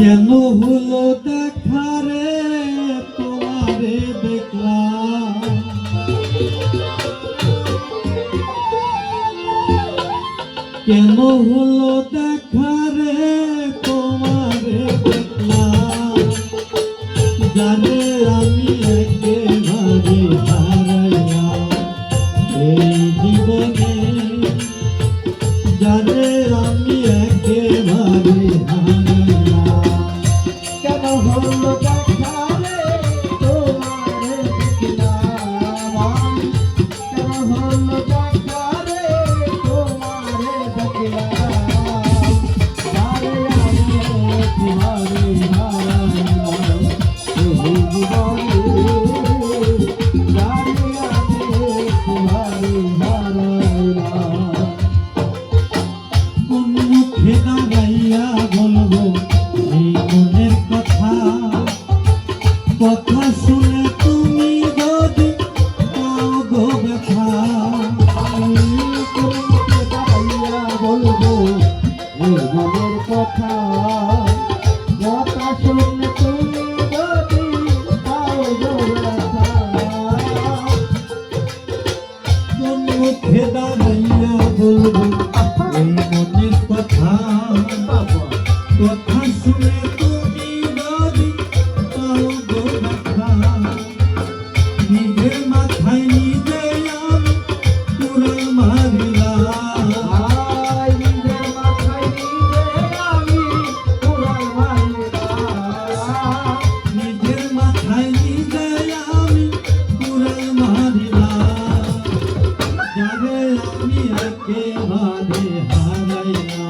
কেন হলো দেখারে তোমারে দেখলাম। কেন হলো দেখারে তোমারে দেখলাম। জানে আমি একেবারে হেনা গাইয়া Hare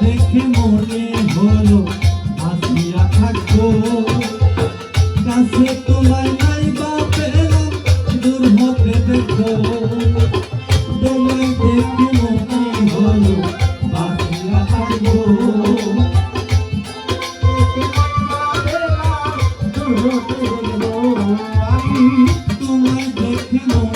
দেখে মনে হলো আসিয়া থাকো কাছে তোমায় নাই বা পেলাম দূর হতে দেখো। তোমায় দেখে মনে হলো আসিয়া থাকো তোমায় দেখে মনে